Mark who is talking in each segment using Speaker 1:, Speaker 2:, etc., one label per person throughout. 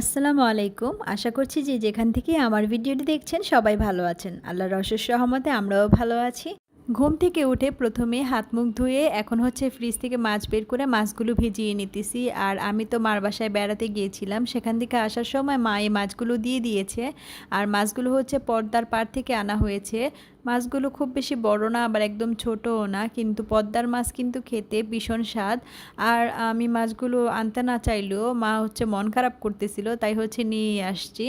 Speaker 1: আসসালামু আলাইকুম। আশা করছি যে যেখান থেকে আমার ভিডিওটি দেখছেন সবাই ভালো আছেন। আল্লাহর অশেষ সহমতে আমরাও ভালো আছি। ঘুম থেকে উঠে প্রথমে হাত মুখ ধুয়ে এখন হচ্ছে ফ্রিজ থেকে মাছ বের করে মাছগুলো ভিজিয়ে নিতেছি। আর আমি তো মার বাসায় বেড়াতে গিয়েছিলাম, সেখান থেকে আসার সময় মা এই মাছগুলো দিয়ে দিয়েছে। আর মাছগুলো হচ্ছে পর্দার পার থেকে আনা হয়েছে। মাছগুলো খুব বেশি বড় না, আবার একদম ছোটও না, কিন্তু পদ্মার মাছ কিন্তু খেতে ভীষণ স্বাদ। আর আমি মাছগুলো আনতে না চাইলেও মা হচ্ছে মন খারাপ করতেছিল, তাই হচ্ছে নিয়ে আসছি।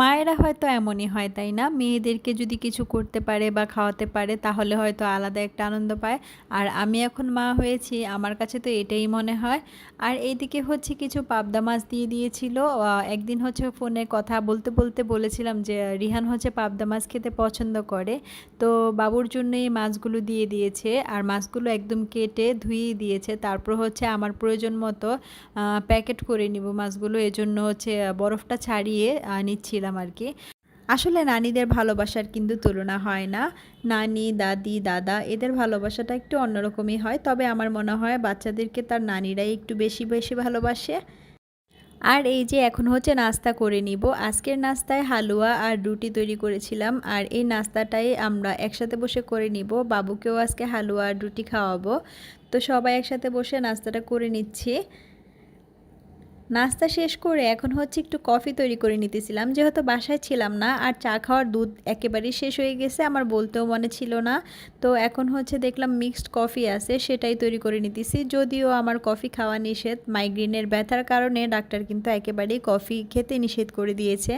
Speaker 1: মায়েরা হয়তো এমনই হয়, তাই না? মেয়েদেরকে যদি কিছু করতে পারে বা খাওয়াতে পারে, তাহলে হয়তো আলাদা একটা আনন্দ পায়। আর আমি এখন মা হয়েছি, আমার কাছে তো এটাই মনে হয়। আর এইদিকে হচ্ছে কিছু পাবদা মাছ দিয়ে দিয়েছিল। একদিন হচ্ছে ফোনে কথা বলতে বলতে বলেছিলাম যে, রিহান হচ্ছে পাবদা মাছ খেতে পছন্দ করে। তো বাবুর জন্য এই মাছগুলো দিয়ে দিয়েছে। আর মাছগুলো একদম কেটে ধুয়ে দিয়েছে। তারপর হচ্ছে আমার প্রয়োজন মতো প্যাকেট করে নিব মাছগুলো। এজন্য হচ্ছে বরফটা ছাড়িয়ে নিচ্ছি দিয়েছিলাম আর কি আসলে নানিদের ভালোবাসার কিন্তু তুলনা হয় না। নানি, দাদি, দাদা এদের ভালোবাসাটা একটু অন্যরকমই হয়, তবে আমার মনে হয় বাচ্চাদেরকে তার নানিরাই একটু বেশি বেশি ভালোবাসে। আর এই যে এখন হচ্ছে নাস্তা করে নিব। আজকের নাস্তায় হালুয়া আর রুটি তৈরি করেছিলাম, আর এই নাস্তাটাই আমরা একসাথে বসে করে নিব। বাবুকেও আজকে হালুয়া আর রুটি খাওয়াবো। তো সবাই একসাথে বসে নাস্তাটা করে নিচ্ছি। নাস্তা শেষ করে এখন হচ্ছে একটু কফি তৈরি করে নিতেছিলাম। যেহেতু বাসায় ছিলাম না, আর চা খাওয়ার দুধ একেবারেই শেষ হয়ে গেছে, আমার বলতেও মনে ছিল না। তো এখন হচ্ছে দেখলাম মিক্সড কফি আছে, সেটাই তৈরি করে নিতেছি। যদিও আমার কফি খাওয়া নিষেধ, মাইগ্রেনের ব্যথার কারণে ডাক্তার কিন্তু একেবারেই কফি খেতে নিষেধ করে দিয়েছে।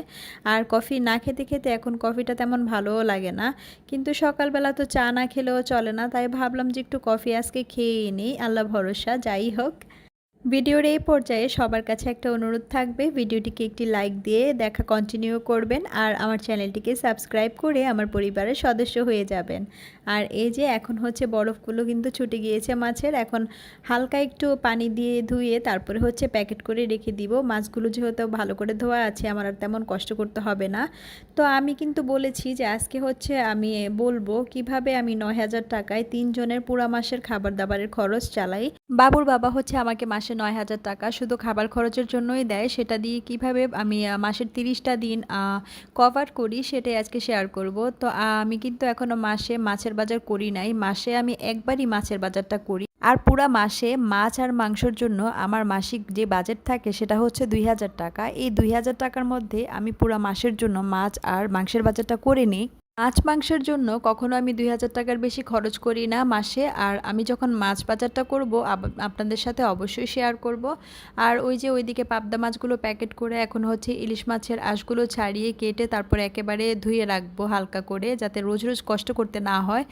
Speaker 1: আর কফি না খেতে খেতে এখন কফিটা তেমন ভালোও লাগে না। কিন্তু সকালবেলা তো চা না খেলেও চলে না, তাই ভাবলাম যে একটু কফি আজকে খেয়েই নিই, আল্লাহ ভরসা, যাই হোক। ভিডিওর এই পর্যায়ে সবার কাছে একটা অনুরোধ থাকবে, ভিডিওটিকে একটি লাইক দিয়ে দেখা কন্টিনিউ করবেন আর আমার চ্যানেলটিকে সাবস্ক্রাইব করে আমার পরিবারের সদস্য হয়ে যাবেন। আর এই যে এখন হচ্ছে বরফগুলো কিন্তু ছুটে গিয়েছে মাছের, এখন হালকা একটু পানি দিয়ে ধুয়ে তারপরে হচ্ছে প্যাকেট করে রেখে দিব। মাছগুলো যেহেতু ভালো করে ধোয়া আছে, আমার আর তেমন কষ্ট করতে হবে না। তো আমি কিন্তু বলেছি যে আজকে হচ্ছে আমি বলব কীভাবে আমি নয় হাজার টাকায় তিনজনের পুরা মাসের খাবার দাবারের খরচ চালাই। বাবুর বাবা হচ্ছে আমাকে মাসে নয় হাজার টাকা শুধু খাবার খরচের জন্যই দেয়। সেটা দিয়ে কীভাবে আমি মাসের তিরিশটা দিন কভার করি সেটাই আজকে শেয়ার করব। তো আমি কিন্তু এখনও মাসে মাছের বাজার করি নাই। মাসে আমি একবারই মাছের বাজারটা করি। আর পুরা মাসে মাছ আর মাংসর জন্য আমার মাসিক যে বাজেট থাকে সেটা হচ্ছে দুই হাজার টাকা। এই দুই হাজার টাকার মধ্যে আমি পুরা মাসের জন্য মাছ আর মাংসের বাজারটা করে নিই। মাছ মাংসের জন্য কখনো আমি দুই হাজার টাকার বেশি খরচ করি না মাসে, আর আমি যখন মাছ বাজারটা করব আপনাদের সাথে অবশ্যই শেয়ার করব। আর ওই যে ওইদিকে পাবদা মাছগুলো প্যাকেট করে এখন হচ্ছে ইলিশ মাছের আঁশগুলো ছাড়িয়ে কেটে তারপর একেবারে ধুয়ে রাখব হালকা করে, যাতে রোজ রোজ কষ্ট করতে না হয়।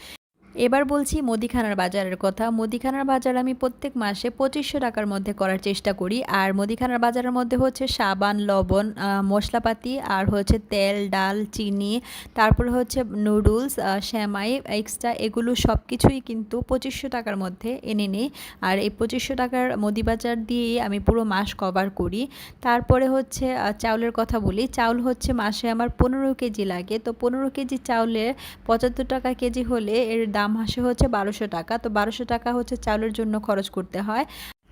Speaker 1: এবার বলছি মুদিখানার বাজারের কথা। মুদিখানার বাজার আমি প্রত্যেক মাসে পঁচিশশো টাকার মধ্যে করার চেষ্টা করি। আর মুদিখানার বাজারের মধ্যে হচ্ছে সাবান, লবণ মশলাপাতি, আর হচ্ছে তেল, ডাল, চিনি, তারপর হচ্ছে নুডলস শ্যামাই এক্সট্রা এগুলো সব কিছুই কিন্তু পঁচিশশো টাকার মধ্যে এনে নিই। আর এই পঁচিশশো টাকার মুদি বাজার দিয়েই আমি পুরো মাস কভার করি। তারপরে হচ্ছে চাউলের কথা বলি। চাউল হচ্ছে মাসে আমার পনেরো কেজি লাগে। তো পনেরো কেজি চাউলের পঁচাত্তর টাকা কেজি হলে এর দাম দাম আসে হচ্ছে বারোশো টাকা। তো বারোশো টাকা হচ্ছে চাউলের জন্য খরচ করতে হয়।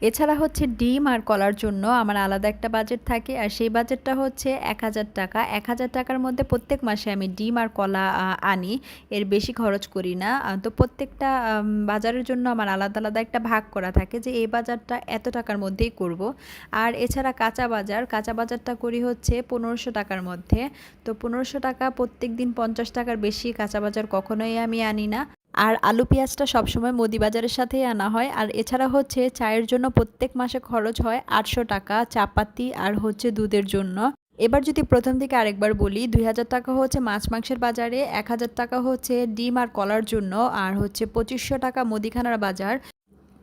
Speaker 1: এছাড়া হচ্ছে ডিম আর কলার জন্য আমার আলাদা একটা বাজেট থাকে। আর সেই বাজেটটা হচ্ছে এক হাজার টাকা। এক হাজার টাকার মধ্যে প্রত্যেক মাসে আমি ডিম আর কলা আনি। এর বেশি খরচ করি না। তো প্রত্যেকটা বাজারের জন্য আমার আলাদা আলাদা একটা ভাগ করা থাকে যে এই বাজারটা এত টাকার মধ্যেই করব। আর এছাড়া কাঁচা বাজার, কাঁচা বাজারটা করি হচ্ছে পনেরোশো টাকার মধ্যে। তো পনেরোশো টাকা প্রত্যেক দিন পঞ্চাশ টাকার বেশি কাঁচা বাজার কখনোই আমি আনি না। আর আলু পেঁয়াজটা সবসময় মুদি বাজারের সাথেই আনা হয়। আর এছাড়া হচ্ছে চায়ের জন্য প্রত্যেক মাসে খরচ হয় আটশো টাকা চাপাতি আর হচ্ছে দুধের জন্য। এবার যদি প্রথম থেকে আরেকবার বলি, দুই হাজার টাকা হচ্ছে মাছ মাংসের বাজারে, এক হাজার টাকা হচ্ছে ডিম আর কলার জন্য, আর হচ্ছে পঁচিশশো টাকা মুদিখানার বাজার।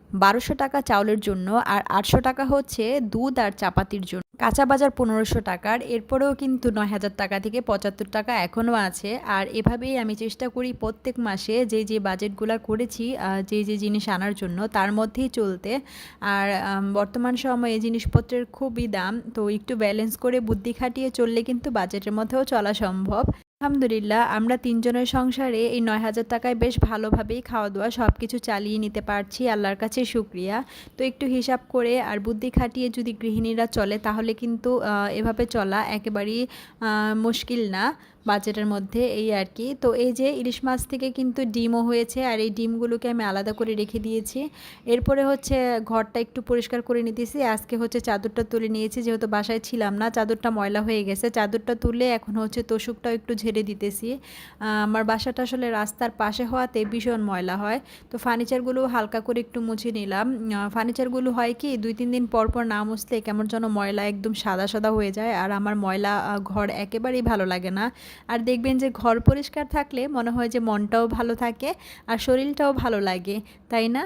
Speaker 1: বারোশো টাকা চাউলের জন্য আর আটশো টাকা হচ্ছে দুধ আর চাপাতির জন্য। কাঁচা বাজার পনেরোশো টাকার, এরপরেও কিন্তু নয় হাজার টাকা থেকে পঁচাত্তর টাকা এখনও আছে। আর এভাবেই আমি চেষ্টা করি প্রত্যেক মাসে যে যে বাজেটগুলো করেছি যে যে জিনিস আনার জন্য, তার মধ্যেই চলতে। আর বর্তমান সময়ে জিনিসপত্রের খুবই দাম, তো একটু ব্যালেন্স করে বুদ্ধি খাটিয়ে চললে কিন্তু বাজেটের মধ্যেও চলা সম্ভব। আলহামদুলিল্লাহ, আমরা তিনজনের সংসারে এই নয় হাজার টাকায় বেশ ভালোভাবেই খাওয়া দাওয়া সব কিছু চালিয়ে নিতে পারছি, আল্লাহর কাছে শুক্রিয়া। তো একটু হিসাব করে আর বুদ্ধি খাটিয়ে যদি গৃহিণীরা চলে, তাহলে কিন্তু এভাবে চলা একেবারেই মুশকিল না। বাজেটের মধ্যে এই আর কি। তো এই যে ইলিশ মাছ থেকে কিন্তু ডিমও হয়েছে আর এই ডিমগুলোকে আমি আলাদা করে রেখে দিয়েছি। এরপরে হচ্ছে ঘরটা একটু পরিষ্কার করে নিতেছি। আজকে হচ্ছে চাদরটা তুলে নিয়েছি, যেহেতু বাসায় ছিলাম না, চাদরটা ময়লা হয়ে গেছে। চাদরটা তুলে এখন হচ্ছে তোষকটাও একটু ঝেড়ে দিতেছি। আমার বাসাটা আসলে রাস্তার পাশে হওয়াতে ভীষণ ময়লা হয়। তো ফার্নিচারগুলো হালকা করে একটু মুছে নিলাম। ফার্নিচারগুলো হয় কি, দুই, তিন দিন পর পর না মুছলে কেমন যেন ময়লা একদম সাদা সাদা হয়ে যায়। আর আমার ময়লা ঘর একেবারেই ভালো লাগে না। আর দেখবেন যে ঘর পরিষ্কার থাকলে মনে হয় যে মনটাও ভালো থাকে আর শরীরটাও ভালো লাগে, তাই না?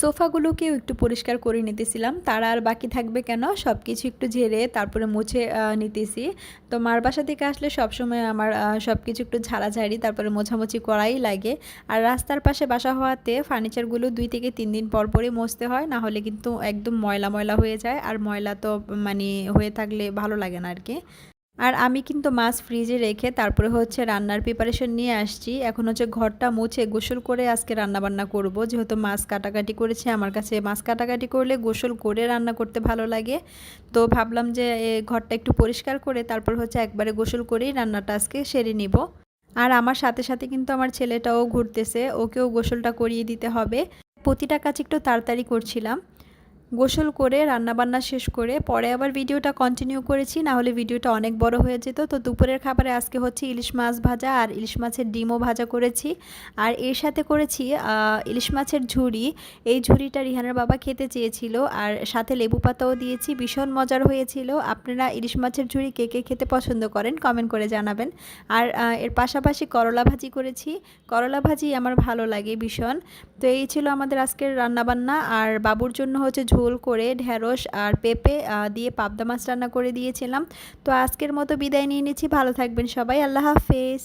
Speaker 1: সোফাগুলোকেও একটু পরিষ্কার করে নিতেছিলাম, তারা আর বাকি থাকবে কেন? সব কিছু একটু ঝেড়ে তারপরে মুছে নিতেছি। তো মার বাসা থেকে আসলে সবসময় আমার সব কিছু একটু ঝাড়াঝাড়ি, তারপরে মোছামুছি করাই লাগে। আর রাস্তার পাশে বাসা হওয়াতে ফার্নিচারগুলো দুই থেকে তিন দিন পর পরই মুছতে হয়, না হলে কিন্তু একদম ময়লা ময়লা হয়ে যায়। আর ময়লা তো মানে হয়ে থাকলে ভালো লাগে না আর কি। আর আমি কিন্তু মাছ ফ্রিজে রেখে তারপরে হচ্ছে রান্নার প্রিপারেশন নিয়ে আসছি। এখন হচ্ছে ঘরটা মুছে গোসল করে আজকে রান্না বান্না করব। যেহেতু মাছ কাটাকাটি করেছে, আমার কাছে মাছ কাটাকাটি করলে গোসল করে রান্না করতে ভালো লাগে। তো ভাবলাম যে ঘরটা একটু পরিষ্কার করে তারপর হচ্ছে একবারে গোসল করেই রান্নাটা আজকে সেরে নিব। আর আমার সাথে সাথে কিন্তু আমার ছেলেটাও ঘুরতেছে, ওকেও গোসলটা করিয়ে দিতে হবে। প্রতিটা কাজ একটু তাড়াতাড়ি করছিলাম। গোসল করে, রান্নাবান্না শেষ করে, পরে আবার ভিডিওটা কন্টিনিউ করেছি, না হলে ভিডিওটা অনেক বড় হয়ে যেত। তো দুপুরের খাবারে আজকে হচ্ছে ইলিশ মাছ ভাজা আর ইলিশ মাছের ডিমও ভাজা করেছি। আর এর সাথে করেছি ইলিশ মাছের ঝুড়ি। এই ঝুড়িটা রিহানের বাবা খেতে চেয়েছিল আর সাথে লেবু পাতাও দিয়েছি, ভীষণ মজার হয়েছিল। আপনারা ইলিশ মাছের ঝুড়ি কে কে খেতে পছন্দ করেন কমেন্ট করে জানাবেন। আর এর পাশাপাশি করলা ভাজি করেছি। করলা ভাজি আমার ভালো লাগে ভীষণ। তো এই ছিল আমাদের আজকের রান্নাবান্না। আর বাবুর জন্য হচ্ছে ঝোল করে ঢ্যাঁড়স আর পেঁপে দিয়ে পাবদা মাছ রান্না করে দিয়েছিলাম। তো আজকের মতো বিদায় নিয়ে নিচ্ছি। ভালো থাকবেন সবাই। আল্লাহ হাফেজ।